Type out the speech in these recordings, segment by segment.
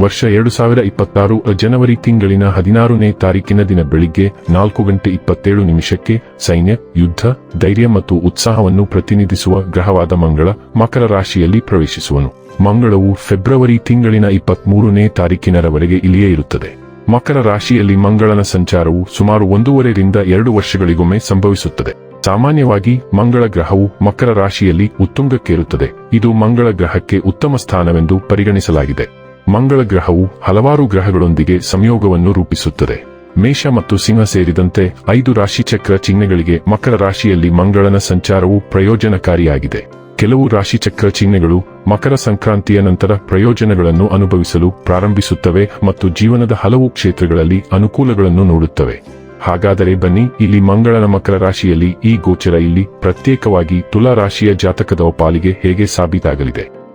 ವರ್ಷ ಎರಡು ಸಾವಿರ ಇಪ್ಪತ್ತಾರು ಜನವರಿ ತಿಂಗಳಿನ ಹದಿನಾರನೇ ತಾರೀಕಿನ ದಿನ ಬೆಳಿಗ್ಗೆ ನಾಲ್ಕು ಗಂಟೆ ಇಪ್ಪತ್ತೇಳು ನಿಮಿಷಕ್ಕೆ ಸೈನ್ಯ, ಯುದ್ಧ, ಧೈರ್ಯ ಮತ್ತು ಉತ್ಸಾಹವನ್ನು ಪ್ರತಿನಿಧಿಸುವ ಗ್ರಹವಾದ ಮಂಗಳ ಮಕರ ರಾಶಿಯಲ್ಲಿ ಪ್ರವೇಶಿಸುವನು. ಮಂಗಳವು ಫೆಬ್ರವರಿ ತಿಂಗಳಿನ ಇಪ್ಪತ್ಮೂರನೇ ತಾರೀಕಿನರವರೆಗೆ ಇಲ್ಲಿಯೇ ಇರುತ್ತದೆ. ಮಕರ ರಾಶಿಯಲ್ಲಿ ಮಂಗಳನ ಸಂಚಾರವು ಸುಮಾರು ಒಂದೂವರೆರಿಂದ ಎರಡು ವರ್ಷಗಳಿಗೊಮ್ಮೆ ಸಂಭವಿಸುತ್ತದೆ. ಸಾಮಾನ್ಯವಾಗಿ ಮಂಗಳ ಗ್ರಹವು ಮಕರ ರಾಶಿಯಲ್ಲಿ ಉತ್ತುಂಗಕ್ಕೇರುತ್ತದೆ. ಇದು ಮಂಗಳ ಗ್ರಹಕ್ಕೆ ಉತ್ತಮ ಸ್ಥಾನವೆಂದು ಪರಿಗಣಿಸಲಾಗಿದೆ. ಮಂಗಳ ಗ್ರಹವು ಹಲವಾರು ಗ್ರಹಗಳೊಂದಿಗೆ ಸಂಯೋಗವನ್ನು ರೂಪಿಸುತ್ತದೆ. ಮೇಷ ಮತ್ತು ಸಿಂಹ ಸೇರಿದಂತೆ ಐದು ರಾಶಿಚಕ್ರ ಚಿಹ್ನೆಗಳಿಗೆ ಮಕರ ರಾಶಿಯಲ್ಲಿ ಮಂಗಳನ ಸಂಚಾರವು ಪ್ರಯೋಜನಕಾರಿಯಾಗಿದೆ. ಕೆಲವು ರಾಶಿಚಕ್ರ ಚಿಹ್ನೆಗಳು ಮಕರ ಸಂಕ್ರಾಂತಿಯ ನಂತರ ಪ್ರಯೋಜನಗಳನ್ನು ಅನುಭವಿಸಲು ಪ್ರಾರಂಭಿಸುತ್ತವೆ ಮತ್ತು ಜೀವನದ ಹಲವು ಕ್ಷೇತ್ರಗಳಲ್ಲಿ ಅನುಕೂಲಗಳನ್ನು ನೋಡುತ್ತವೆ. ಹಾಗಾದರೆ ಬನ್ನಿ, ಇಲ್ಲಿ ಮಂಗಳನ ಮಕರ ರಾಶಿಯಲ್ಲಿ ಈ ಗೋಚರ ಇಲ್ಲಿ ಪ್ರತ್ಯೇಕವಾಗಿ ತುಲಾ ರಾಶಿಯ ಜಾತಕದ ಪಾಲಿಗೆ ಹೇಗೆ ಸಾಬೀತಾಗಲಿದೆ?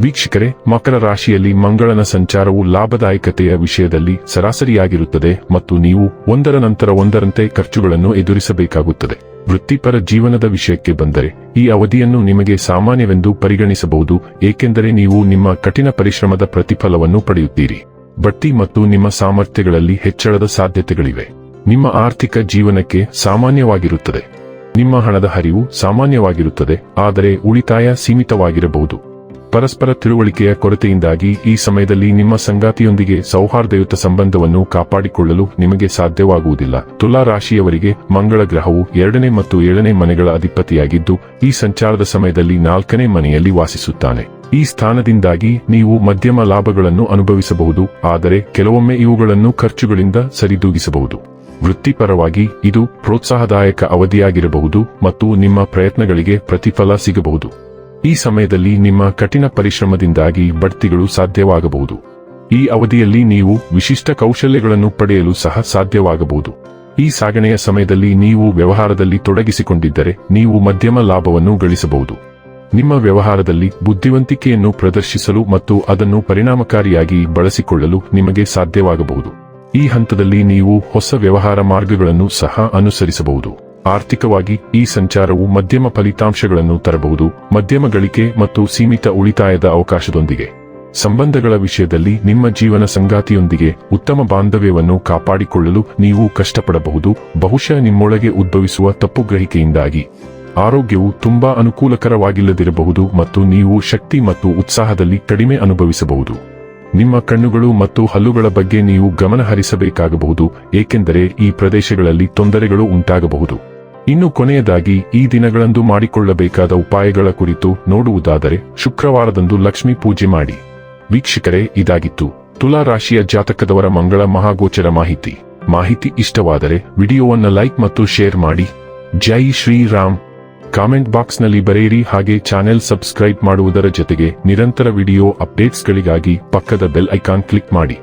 ವೀಕ್ಷಕರೇ, ಮಕರ ರಾಶಿಯಲ್ಲಿ ಮಂಗಳನ ಸಂಚಾರವು ಲಾಭದಾಯಕತೆಯ ವಿಷಯದಲ್ಲಿ ಸರಾಸರಿಯಾಗಿರುತ್ತದೆ ಮತ್ತು ನೀವು ಒಂದರ ನಂತರ ಒಂದರಂತೆ ಖರ್ಚುಗಳನ್ನು ಎದುರಿಸಬೇಕಾಗುತ್ತದೆ. ವೃತ್ತಿಪರ ಜೀವನದ ವಿಷಯಕ್ಕೆ ಬಂದರೆ, ಈ ಅವಧಿಯನ್ನು ನಿಮಗೆ ಸಾಮಾನ್ಯವೆಂದು ಪರಿಗಣಿಸಬಹುದು, ಏಕೆಂದರೆ ನೀವು ನಿಮ್ಮ ಕಠಿಣ ಪರಿಶ್ರಮದ ಪ್ರತಿಫಲವನ್ನು ಪಡೆಯುತ್ತೀರಿ. ಬಡ್ತಿ ಮತ್ತು ನಿಮ್ಮ ಸಾಮರ್ಥ್ಯಗಳಲ್ಲಿ ಹೆಚ್ಚಳದ ಸಾಧ್ಯತೆಗಳಿವೆ. ನಿಮ್ಮ ಆರ್ಥಿಕ ಜೀವನಕ್ಕೆ ಸಾಮಾನ್ಯವಾಗಿರುತ್ತದೆ. ನಿಮ್ಮ ಹಣದ ಹರಿವು ಸಾಮಾನ್ಯವಾಗಿರುತ್ತದೆ, ಆದರೆ ಉಳಿತಾಯ ಸೀಮಿತವಾಗಿರಬಹುದು. ಪರಸ್ಪರ ತಿಳುವಳಿಕೆಯ ಕೊರತೆಯಿಂದಾಗಿ ಈ ಸಮಯದಲ್ಲಿ ನಿಮ್ಮ ಸಂಗಾತಿಯೊಂದಿಗೆ ಸೌಹಾರ್ದಯುತ ಸಂಬಂಧವನ್ನು ಕಾಪಾಡಿಕೊಳ್ಳಲು ನಿಮಗೆ ಸಾಧ್ಯವಾಗುವುದಿಲ್ಲ. ತುಲಾ ರಾಶಿಯವರಿಗೆ ಮಂಗಳ ಗ್ರಹವು ಎರಡನೇ ಮತ್ತು ಏಳನೇ ಮನೆಗಳ ಅಧಿಪತಿಯಾಗಿದ್ದು, ಈ ಸಂಚಾರದ ಸಮಯದಲ್ಲಿ ನಾಲ್ಕನೇ ಮನೆಯಲ್ಲಿ ವಾಸಿಸುತ್ತಾನೆ. ಈ ಸ್ಥಾನದಿಂದಾಗಿ ನೀವು ಮಧ್ಯಮ ಲಾಭಗಳನ್ನು ಅನುಭವಿಸಬಹುದು, ಆದರೆ ಕೆಲವೊಮ್ಮೆ ಇವುಗಳನ್ನು ಖರ್ಚುಗಳಿಂದ ಸರಿದೂಗಿಸಬಹುದು. ವೃತ್ತಿಪರವಾಗಿ ಇದು ಪ್ರೋತ್ಸಾಹದಾಯಕ ಅವಧಿಯಾಗಿರಬಹುದು ಮತ್ತು ನಿಮ್ಮ ಪ್ರಯತ್ನಗಳಿಗೆ ಪ್ರತಿಫಲ ಸಿಗಬಹುದು. ಈ ಸಮಯದಲ್ಲಿ ನಿಮ್ಮ ಕಠಿಣ ಪರಿಶ್ರಮದಿಂದಾಗಿ ಬಡ್ತಿಗಳು ಸಾಧ್ಯವಾಗಬಹುದು. ಈ ಅವಧಿಯಲ್ಲಿ ನೀವು ವಿಶಿಷ್ಟ ಕೌಶಲ್ಯಗಳನ್ನು ಪಡೆಯಲು ಸಹ ಸಾಧ್ಯವಾಗಬಹುದು. ಈ ಸಾಗಣೆಯ ಸಮಯದಲ್ಲಿ ನೀವು ವ್ಯವಹಾರದಲ್ಲಿ ತೊಡಗಿಸಿಕೊಂಡಿದ್ದರೆ ನೀವು ಮಧ್ಯಮ ಲಾಭವನ್ನು ಗಳಿಸಬಹುದು. ನಿಮ್ಮ ವ್ಯವಹಾರದಲ್ಲಿ ಬುದ್ಧಿವಂತಿಕೆಯನ್ನು ಪ್ರದರ್ಶಿಸಲು ಮತ್ತು ಅದನ್ನು ಪರಿಣಾಮಕಾರಿಯಾಗಿ ಬಳಸಿಕೊಳ್ಳಲು ನಿಮಗೆ ಸಾಧ್ಯವಾಗಬಹುದು. ಈ ಹಂತದಲ್ಲಿ ನೀವು ಹೊಸ ವ್ಯವಹಾರ ಮಾರ್ಗಗಳನ್ನು ಸಹ ಅನುಸರಿಸಬಹುದು. ಆರ್ಥಿಕವಾಗಿ ಈ ಸಂಚಾರವು ಮಧ್ಯಮ ಫಲಿತಾಂಶಗಳನ್ನು ತರಬಹುದು, ಮಧ್ಯಮ ಗಳಿಕೆ ಮತ್ತು ಸೀಮಿತ ಉಳಿತಾಯದ ಅವಕಾಶದೊಂದಿಗೆ. ಸಂಬಂಧಗಳ ವಿಷಯದಲ್ಲಿ ನಿಮ್ಮ ಜೀವನ ಸಂಗಾತಿಯೊಂದಿಗೆ ಉತ್ತಮ ಬಾಂಧವ್ಯವನ್ನು ಕಾಪಾಡಿಕೊಳ್ಳಲು ನೀವು ಕಷ್ಟಪಡಬಹುದು, ಬಹುಶಃ ನಿಮ್ಮೊಳಗೆ ಉದ್ಭವಿಸುವ ತಪ್ಪು ಗ್ರಹಿಕೆಯಿಂದಾಗಿ. ಆರೋಗ್ಯವು ತುಂಬಾ ಅನುಕೂಲಕರವಾಗಿಲ್ಲದಿರಬಹುದು ಮತ್ತು ನೀವು ಶಕ್ತಿ ಮತ್ತು ಉತ್ಸಾಹದಲ್ಲಿ ಕಡಿಮೆ ಅನುಭವಿಸಬಹುದು. ನಿಮ್ಮ ಕಣ್ಣುಗಳು ಮತ್ತು ಹಲ್ಲುಗಳ ಬಗ್ಗೆ ನೀವು ಗಮನ ಹರಿಸಬೇಕಾಗಬಹುದು ಏಕೆಂದರೆ ಈ ಪ್ರದೇಶಗಳಲ್ಲಿ ತೊಂದರೆಗಳು ಉಂಟಾಗಬಹುದು. ಇನ್ನು ಕೊನೆಯದಾಗಿ ಈ ದಿನಗಳಂದು ಮಾಡಿಕೊಳ್ಳಬೇಕಾದ ಉಪಾಯಗಳ ಕುರಿತು ನೋಡುವುದಾದರೆ ಶುಕ್ರವಾರದಂದು ಲಕ್ಷ್ಮಿ ಪೂಜೆ ಮಾಡಿ. ವೀಕ್ಷಕರೇ, ಇದಾಗಿತ್ತು. ತುಲಾ ರಾಶಿಯ ಜಾತಕದವರ ಮಂಗಳ ಮಹಾಗೋಚರ ಮಾಹಿತಿ. ಮಾಹಿತಿ ಇಷ್ಟವಾದರೆ ವಿಡಿಯೋವನ್ನು ಲೈಕ್ ಮತ್ತು ಶೇರ್ ಮಾಡಿ. ಜೈ ಶ್ರೀರಾಮ್. ಕಾಮೆಂಟ್ ಬಾಕ್ಸ್ನಲ್ಲಿ ಬರೆಯಿರಿ ಹಾಗೆ ಚಾನೆಲ್ ಸಬ್ಸ್ಕ್ರೈಬ್ ಮಾಡುವುದರ ಜೊತೆಗೆ ನಿರಂತರ ವಿಡಿಯೋ ಅಪ್ಡೇಟ್ಸ್ಗಳಿಗಾಗಿ ಪಕ್ಕದ ಬೆಲ್ ಐಕಾನ್ ಕ್ಲಿಕ್ ಮಾಡಿ.